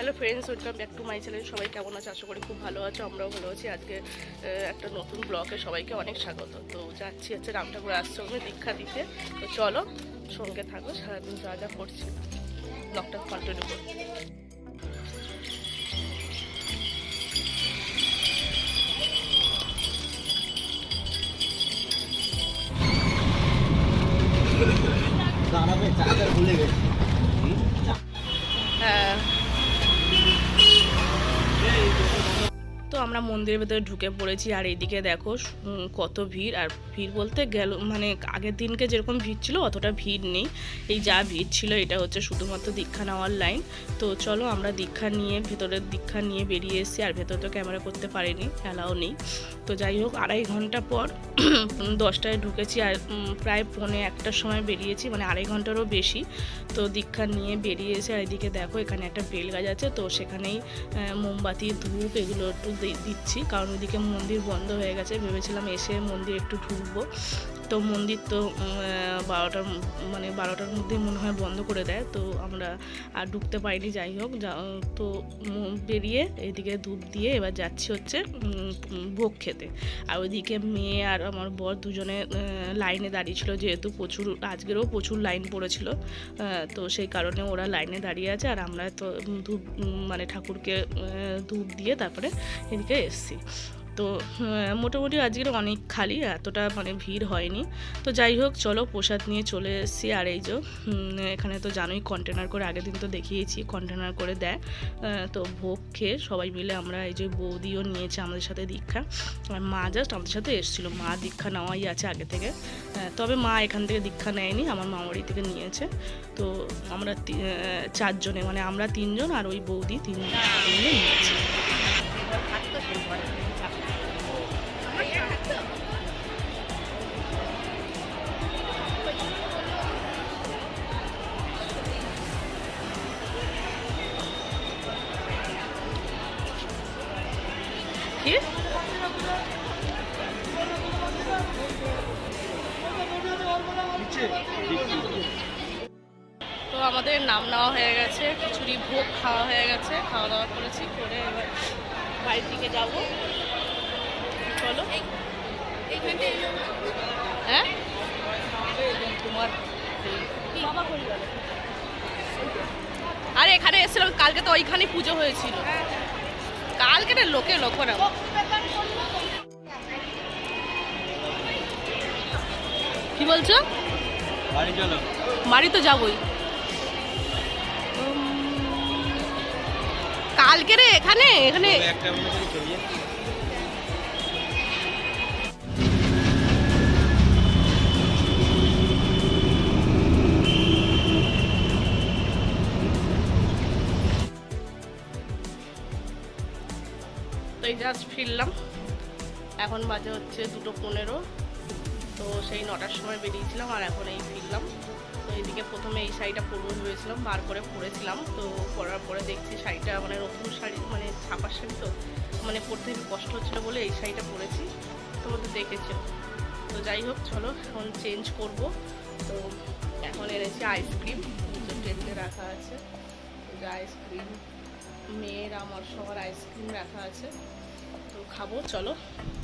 Hello friends welcome back to my channel সবাই কেমন আছে? আশা করি খুব ভালো আছো, আমরাও ভালো আছি। আজকে একটা নতুন ব্লগে সবাইকে অনেক স্বাগত। তো যাচ্ছি হচ্ছে রাম ঠাকুর আশ্রমে দীক্ষা দিতে। তো চলো, সঙ্গে থাকো, সারাদিন যা যা করছি ব্লগটা কন্টিনিউ করো দাঁড়াবে চার্জার ভুলে গেছি হ্যাঁ তো আমরা মন্দিরের ভেতরে ঢুকে পড়েছি, আর এইদিকে দেখো কত ভিড়। আর ভিড় বলতে গেল মানে আগের দিনকে যেরকম ভিড় ছিল, অতটা ভিড় নেই। এই যা ভিড় ছিল, এটা হচ্ছে শুধুমাত্র দীক্ষা নেওয়ার লাইন তো চলো, আমরা দীক্ষা নিয়ে, ভেতরের দীক্ষা নিয়ে বেরিয়ে এসেছি, আর ভেতরে তো ক্যামেরা করতে পারিনি অ্যালাও নেই। তো যাই হোক, আড়াই ঘণ্টা পর দশটায় ঢুকেছি, আর প্রায় পৌনে একটার সময় বেরিয়েছি মানে আড়াই ঘন্টারও বেশি। তো দীক্ষা নিয়ে বেরিয়ে এসে, আর এদিকে দেখো, এখানে একটা বেল গাছ আছে, তো সেখানেই মোমবাতি, ধূপ, এগুলো একটু দিচ্ছি কারণ ওদিকে মন্দির বন্ধ হয়ে গেছে। ভেবেছিলাম এসে মন্দির একটু ঢুকবো। তো মন্দির তো বারোটার মানে বারোটার মধ্যে মনে হয় বন্ধ করে দেয়। তো আমরা আর ঢুকতে পারিনি, যাই হোক। তো বেরিয়ে এদিকে ধূপ দিয়ে এবার যাচ্ছি হচ্ছে ভোগ খেতে। আর ওইদিকে মেয়ে আর আমার বর দুজনে লাইনে দাঁড়িয়েছিল যেহেতু প্রচুর, আজকেরও প্রচুর লাইন পড়েছিল। তো সেই কারণে ওরা লাইনে দাঁড়িয়ে আছে। আর আমরা তো ধূপ মানে ঠাকুরকে ধূপ দিয়ে তারপরে এদিকে এসছি। তো মোটামুটি আজকের অনেক খালি, এতটা মানে ভিড় হয়নি। তো যাই হোক, চলো প্রসাদ নিয়ে চলে এসেছি। আর এই যে এখানে তো জানোই কন্টেনার করে, আগের দিন তো দেখিয়েছি কন্টেনার করে দেয়। তো ভোগ খেয়ে সবাই মিলে আমরা এই যে বৌদিও নিয়েছে আমাদের সাথে দীক্ষা। আর মা জাস্ট আমাদের সাথে এসেছিল। মা দীক্ষা নেওয়াই আছে আগে থেকে। তবে মা এখান থেকে দীক্ষা নেয়নি, আমার মামারি থেকে নিয়েছে। তো আমরা চারজনে মানে আমরা তিনজন আর ওই বৌদি তিন তিনজনে নিয়েছি। তো আমাদের নাম নেওয়া হয়ে গেছে খিচুড়ি ভোগ খাওয়া হয়ে গেছে খাওয়া দাওয়া করেছি করে এবার বাড়ির দিকে যাব। চলো। হ্যাঁ? তোমার আরে এখানে এসেছিলাম কালকে তো ওইখানে পুজো হয়েছিল। কালকে না লোকে লোকরা কি বলছো? বাড়ি চলো বাড়ি তো যাবই। কালকে রে এখানে এখানে। জাস্ট ফিরলাম। এখন বাজে হচ্ছে দুটো পনেরো। তো সেই নটার সময় বেরিয়েছিলাম আর এখন এই ফিরলাম। তো এইদিকে প্রথমে এই শাড়িটা পরবো ভেবেছিলাম, বার করে পরেছিলাম। তো পরার পরে দেখছি শাড়িটা মানে নতুন শাড়ি মানে ছাপার শাড়ি তো মানে পরতে কষ্ট হচ্ছিল বলে এই শাড়িটা পরেছি। তোমরা তো দেখেছ। তো যাই হোক, চলো এখন চেঞ্জ করব। তো এখন এনেছি আইসক্রিম টেবিলে রাখা আছে। আইসক্রিম মেয়ের, আমার সবার আইসক্রিম রাখা আছে। তো খাব, চলো,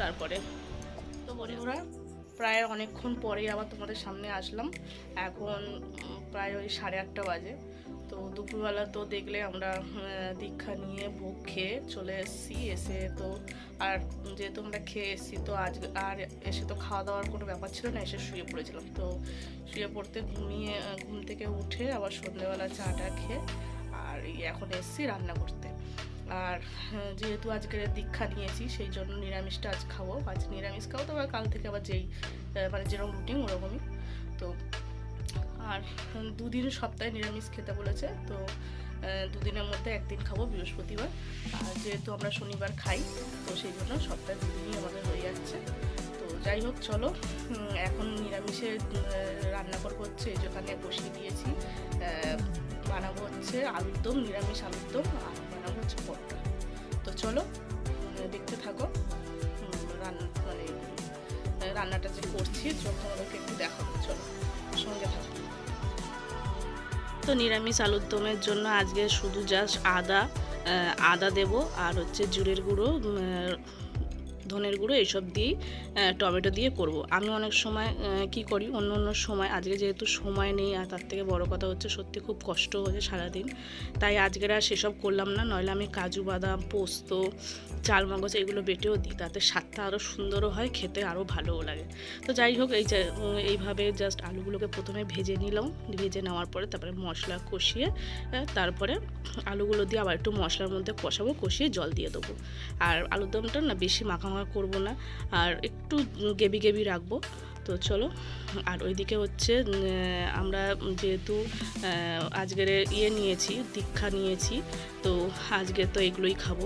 তারপরে। তো বন্ধুরা প্রায় অনেকক্ষণ পরেই আবার তোমাদের সামনে আসলাম। এখন প্রায় ওই সাড়ে আটটা বাজে। তো দুপুরবেলা তো দেখলে আমরা দীক্ষা নিয়ে ভোগ খেয়ে চলে এসেছি। এসে তো আর যেহেতু আমরা খেয়ে এসেছি, তো আজ আর এসে তো খাওয়া দাওয়ার কোনো ব্যাপার ছিল না, এসে শুয়ে পড়েছিলাম। তো শুয়ে পড়তে ঘুমিয়ে ঘুম থেকে উঠে আবার সন্ধ্যেবেলা চাটা খেয়ে আর এখন এসেছি রান্না করতে। আর যেহেতু আজকে দীক্ষা নিয়েছি সেই জন্য নিরামিষটা আজ খাব। আজ নিরামিষ খাব তো কাল থেকে আবার যেই মানে যেরকম রুটিন ওরকমই। তো আর উম, দুদিন সপ্তাহে নিরামিষ খেতে বলেছে তো দুদিনের মধ্যে একদিন খাব বৃহস্পতিবার। আর যেহেতু আমরা শনিবার খাই তো সেই জন্য সপ্তাহে দুদিনই আমাদের হয়ে যাচ্ছে। তো যাই হোক চলো এখন নিরামিষে রান্না করব হচ্ছে এই যেখানে বসিয়ে দিয়েছি। বানাবো হচ্ছে আলুর দম নিরামিষ আলুর দম আর হচ্ছে পরোটা। তো চলো দেখতে থাকো। রান্না মানে রান্নাটা যে করছি যখন ওদেরকে একটু দেখাবো। চলো, সঙ্গে থাকো। তো নিরামিষ আলুর দমের জন্য আজকে শুধু জাস্ট আদা আদা দেব আর হচ্ছে জুড়ের গুঁড়ো ধনের গুঁড়ো এইসব দিয়েই টমেটো দিয়ে করব। আমি অনেক সময় কি করি, অন্য অন্য সময়, আজকে যেহেতু সময় নেই আর তার থেকে বড় কথা হচ্ছে সত্যি খুব কষ্ট হয়েছে সারাদিন, তাই আজকের আর সেসব করলাম না, নইলে আমি কাজু বাদাম, পোস্ত, চাল মগজ এগুলো বেটেও দিই, তাতে স্বাদটা আরও সুন্দরও হয়, খেতে আরও ভালোও লাগে। তো যাই হোক, এই এইভাবে জাস্ট আলুগুলোকে প্রথমে ভেজে নিলাম, ভেজে নেওয়ার পরে তারপরে মশলা কষিয়ে তারপরে আলুগুলো দিয়ে আবার একটু মশলার মধ্যে কষাবো, কষিয়ে জল দিয়ে দেবো। আর আলুর দমটা না বেশি মাখা মাখা করব না। আর একটু গেবি গেবি রাখব। তো চলো, আর ওইদিকে হচ্ছে আমরা যেহেতু আজকের ইয়ে নিয়েছি, দীক্ষা নিয়েছি, তো আজকে তো এগুলোই খাব।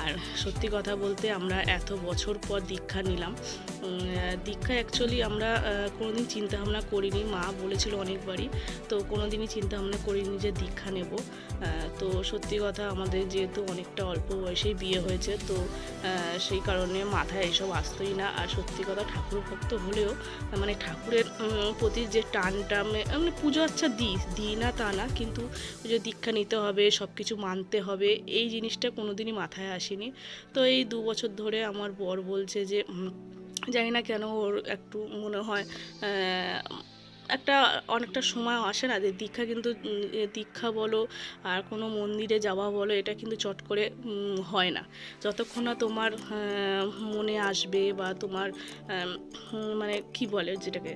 আর সত্যি কথা বলতে আমরা এত বছর পর দীক্ষা নিলাম। দীক্ষা অ্যাকচুয়ালি আমরা কোনোদিন চিন্তা ভাবনা করিনি, মা বলেছিল অনেকবারই, তো কোনোদিনই চিন্তা ভাবনা করিনি যে দীক্ষা নেব। তো সত্যি কথা আমাদের যেহেতু অনেকটা অল্প বয়সেই বিয়ে হয়েছে, তো সেই কারণে মাথায় এসব আসতোই না। আর সত্যি কথা ঠাকুর ভক্ত হলেও মানে ঠাকুরের প্রতি যে টানটা মানে মানে পুজো আচ্ছা দিই দিই না তা না, কিন্তু পুজো দীক্ষা নিতে হবে সব কিছু মানতে হবে, এই জিনিসটা কোনোদিনই মাথায় আসেনি। তো এই দু বছর ধরে আমার বর বলছে যে জানি না কেন ওর একটু মনে হয় একটা অনেকটা সময় আসে না যে দীক্ষা কিন্তু দীক্ষা বলো আর কোনো মন্দিরে যাওয়া বলো এটা কিন্তু চট করে হয় না। যতক্ষণ না তোমার মনে আসবে বা তোমার মানে কি বলে যেটাকে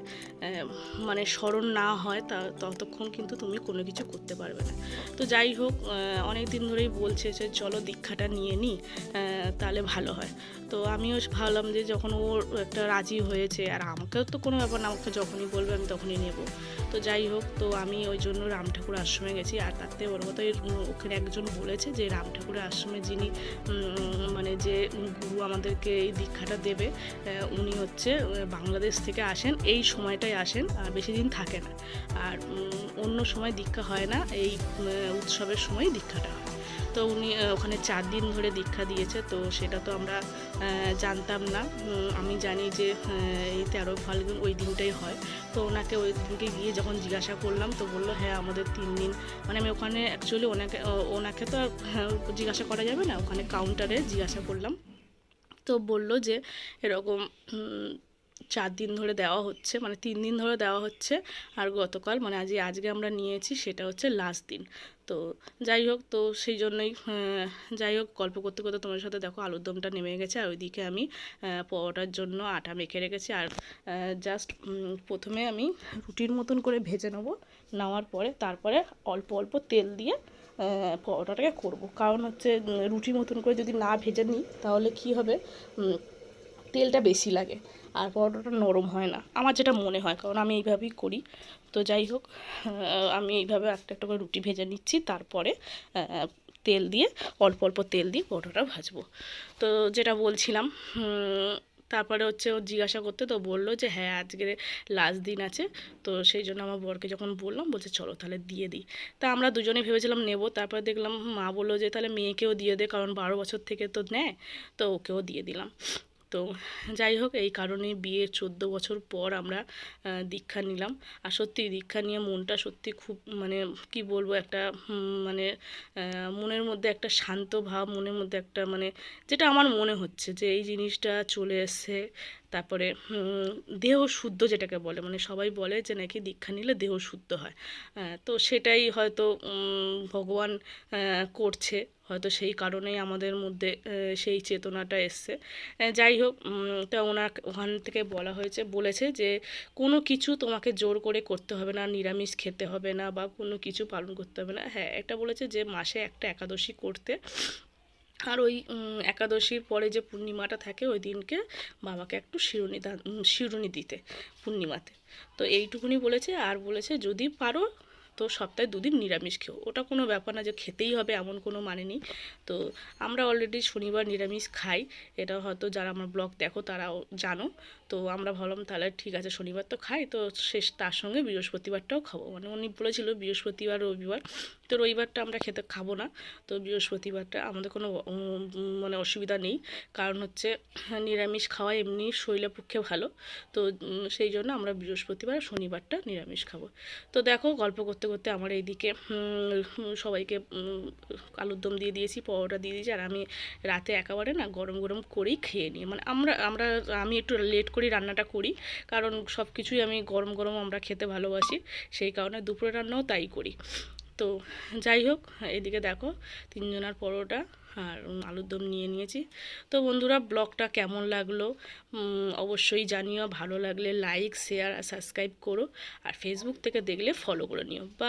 মানে স্মরণ না হয় তা, ততক্ষণ কিন্তু তুমি কোনো কিছু করতে পারবে না। তো যাই হোক অনেক দিন ধরেই বলছে যে চলো দীক্ষাটা নিয়ে নিই তাহলে ভালো হয়। তো আমিও ভাবলাম যে যখন ওর একটা রাজি হয়েছে, আর আমাকেও তো কোনো ব্যাপার না, আমাকে যখনই বলবে আমি তখনই নেব। তো যাই হোক, তো আমি ওই জন্য রাম ঠাকুর আশ্রমে গেছি। আর তাতে ওর মতো ওখানে একজন বলেছে যে, রাম ঠাকুরের আশ্রমে যিনি মানে যে গুরু আমাদেরকে এই দীক্ষাটা দেবে উনি হচ্ছে বাংলাদেশ থেকে আসেন। এই সময়টাই আসেন, আর বেশি দিন থাকে না। আর অন্য সময় দীক্ষা হয় না, এই উৎসবের সময় দীক্ষাটা হয়। তো উনি ওখানে চার দিন ধরে দীক্ষা দিয়েছে তো সেটা তো আমরা জানতাম না। আমি জানি যে এই তেরো ফাল্গুন ওই দিনটাই হয়। তো ওনাকে ওই দিনকে গিয়ে যখন জিজ্ঞাসা করলাম তো বলল হ্যাঁ আমাদের তিন দিন। মানে আমি ওখানে অ্যাকচুয়ালি ওনাকে ওনাকে তো আর, হ্যাঁ, জিজ্ঞাসা করা যাবে না। ওখানে কাউন্টারে জিজ্ঞাসা করলাম। তো বলল যে এরকম চার দিন ধরে দেওয়া হচ্ছে মানে তিন দিন ধরে দেওয়া হচ্ছে। আর গতকাল মানে আজ আজকে আমরা নিয়েছি, সেটা হচ্ছে লাস্ট দিন। তো যাই হোক, তো সেই জন্যই যাই হোক, গল্প করতে করতে তোমার সাথে দেখো আলুর দমটা নেমে গেছে, আর ওইদিকে আমি পরোটার জন্য আটা মেখে রেখেছি। আর জাস্ট প্রথমে আমি রুটির মতন করে ভেজে নেব, নেওয়ার পরে তারপরে অল্প অল্প তেল দিয়ে পরোটাটাকে করব। কারণ হচ্ছে রুটির মতন করে যদি না ভেজে নিই, তাহলে কি হবে? তেলটা বেশি লাগে। আর পরোটাটা নরম হয় না। আমার যেটা মনে হয়, কারণ আমি এইভাবেই করি। তো যাই হোক আমি এইভাবে একটা একটা করে রুটি ভেজে নিচ্ছি, তারপরে তেল দিয়ে, অল্প অল্প তেল দিয়ে পরোটাটা ভাজবো। তো যেটা বলছিলাম তারপরে হচ্ছে ও জিজ্ঞাসা করতে তো বলল যে হ্যাঁ আজকের লাস্ট দিন আছে। তো সেই জন্য আমার বরকে যখন বললাম, বলছে, চলো তাহলে দিয়ে দিই। তা আমরা দুজনেই ভেবেছিলাম নেব, তারপরে দেখলাম মা বলল যে, তাহলে মেয়েকেও দিয়ে দে, কারণ বারো বছর থেকে তো নেয়। তো ওকেও দিয়ে দিলাম। তো যাই হোক, এই কারণে বিয়ের চোদ্দ বছর পর আমরা দীক্ষা নিলাম। আর সত্যি দীক্ষা নিয়ে মনটা সত্যি খুব মানে কি বলব, একটা মানে মনের মধ্যে একটা শান্ত ভাব, মনের মধ্যে একটা মানে যেটা আমার মনে হচ্ছে যে এই জিনিসটা চলে এসছে। তারপরে দেহ শুদ্ধ যেটাকে বলে মানে সবাই বলে যে নাকি দীক্ষা নিলে দেহ শুদ্ধ হয়। তো সেটাই হয়তো ভগবান করছে। হয়তো সেই কারণেই আমাদের মধ্যে সেই চেতনাটা এসছে। যাই হোক তা ওনার ওখান থেকে বলা হয়েছে, বলেছে যে কোনো কিছু তোমাকে জোর করে করতে হবে না, নিরামিষ খেতে হবে না বা কোনো কিছু পালন করতে হবে না। হ্যাঁ এটা বলেছে যে মাসে একটা একাদশী করতে আর ওই একাদশীর পরে যে পূর্ণিমাটা থাকে, ওই দিনকে বাবাকে একটু শিরুনি দান শিরুনি দিতে পূর্ণিমাতে। তো এইটুকুনি বলেছে, আর বলেছে যদি পারো তো সপ্তাহে দুদিন নিরামিষ খেও। ওটা কোনো ব্যাপার না যে খেতেই হবে, এমন কোনো মানে নেই। তো আমরা অলরেডি শনিবার নিরামিষ খাই। এটা হয়তো যারা আমার ব্লগ দেখো তারাও জানো। তো আমরা ভাবলাম তাহলে ঠিক আছে, শনিবার তো খাই, তো শেষ তার সঙ্গে বৃহস্পতিবারটাও খাব। মানে উনি বলেছিল বৃহস্পতিবার, রবিবার। তো রবিবারটা আমরা খেতে খাব না। তো বৃহস্পতিবারটা আমাদের কোনো মানে অসুবিধা নেই। কারণ হচ্ছে নিরামিষ খাওয়া এমনি শরীরের পক্ষে ভালো। তো সেই জন্য আমরা বৃহস্পতিবার শনিবারটা নিরামিষ খাব। তো দেখো গল্প করতে করতে করতে আমার এইদিকে সবাইকে আলুর দম দিয়ে দিয়েছি, পরোটা দিয়ে দিয়েছি, আর আমি রাতে একেবারে না গরম গরম করেই খেয়ে নিই। মানে আমরা আমরা, আমি একটু লেট করি, রান্নাটা করি, কারণ সব কিছুই আমি গরম গরম আমরা খেতে ভালোবাসি, সেই কারণে দুপুরে রান্নাও তাই করি। তো যাই হোক, এদিকে দেখো তিনজনার পরোটা আর আলুর দম নিয়ে নিয়েছি। তো বন্ধুরা, ব্লগটা কেমন লাগল? অবশ্যই জানিও। ভালো লাগলে লাইক শেয়ার আর সাবস্ক্রাইব করো। আর ফেসবুক থেকে দেখলে ফলো করে নিও। বা